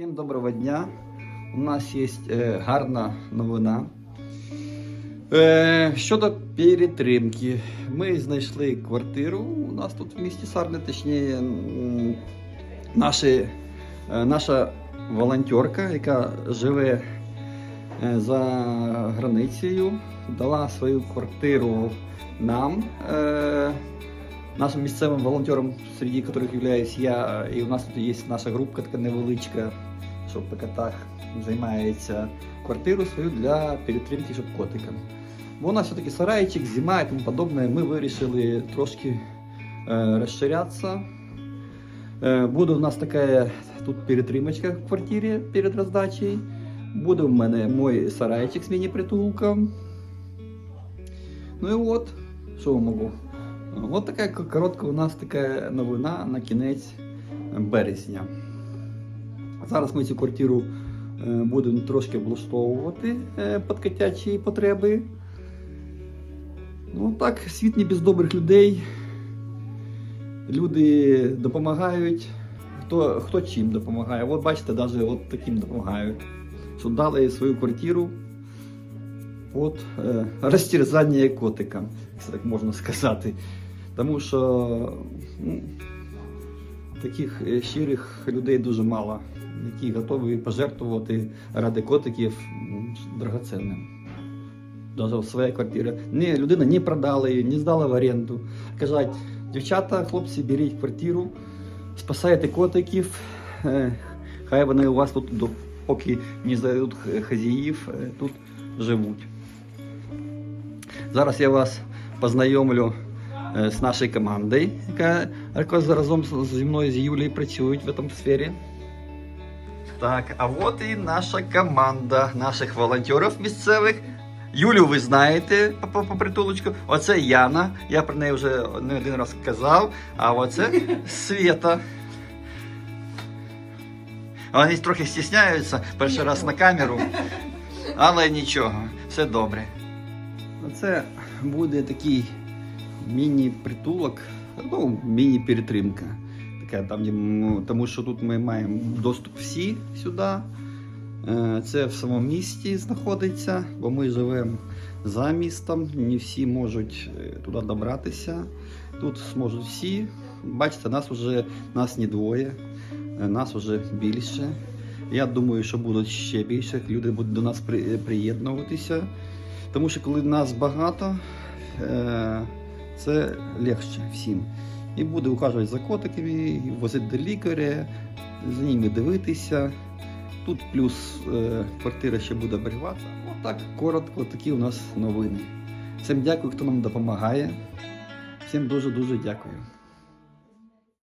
Всім доброго дня. У нас є е, гарна новина. Е, щодо перетримки, ми знайшли квартиру у нас тут в місті Сарне, точніше, наші, е, наша волонтерка, яка живе за границею, дала свою квартиру нам. Нашим місцевим волонтером, серед яких являюсь я, і у нас тут є наша групка така невеличка, що в ПКТах займається квартиру свою для перетримки щоб котикам. Бо у нас все-таки сарайчик, зима і тому подобне. Ми вирішили трошки е, розширятися. Е, буде у нас така тут перетримочка в квартирі перед роздачею. Буде у мене мой сарайчик з міні-притулком. Ну і от, що можу. От така коротка у нас така новина на кінець березня. Зараз ми цю квартиру е, будемо трошки облаштовувати е, під котячі потреби. Ну так, світ не без добрих людей. Люди допомагають. Хто, хто чим допомагає? От бачите, навіть от таким допомагають. Що дали свою квартиру от е, розтерзання котика, якщо так можна сказати. Тому що ну, таких е, щирих людей дуже мало, які готові пожертвувати ради котиків м, драгоценним. Даже своя квартира. Ні, людина не продала її, не здала в оренду. Кажуть, дівчата, хлопці, беріть квартиру, спасайте котиків, е, хай вони у вас тут, поки не знайдуть х- хазяїв, е, тут живуть. Зараз я вас познайомлю е, з нашою командою, яка разом зі мною з Юлією працюють в цьому сфері. Так, а от і наша команда наших волонтерів місцевих. Юлю ви знаєте по, по притулочку. Оце Яна. Я про неї вже не один раз казав. А оце Света. Вони трохи стісняються перший раз на камеру. Але нічого, все добре. Це буде такий міні-притулок, ну, міні-перетримка. Така, там, тому що тут ми маємо доступ всі сюди. Е, Це в самому місті знаходиться, бо ми живемо за містом, не всі можуть е, туди добратися. Тут зможуть всі. Бачите, нас вже нас не двоє, е, нас вже більше. Я думаю, що будуть ще більше. Люди будуть до нас приєднуватися. Тому що коли нас багато, е, це легше всім. І буде ухажувати за котиками, возити до лікаря, за ними дивитися. Тут плюс е, квартира ще буде оберігатися. Отак, коротко, такі у нас новини. Всім дякую, хто нам допомагає. Всім дуже-дуже дякую.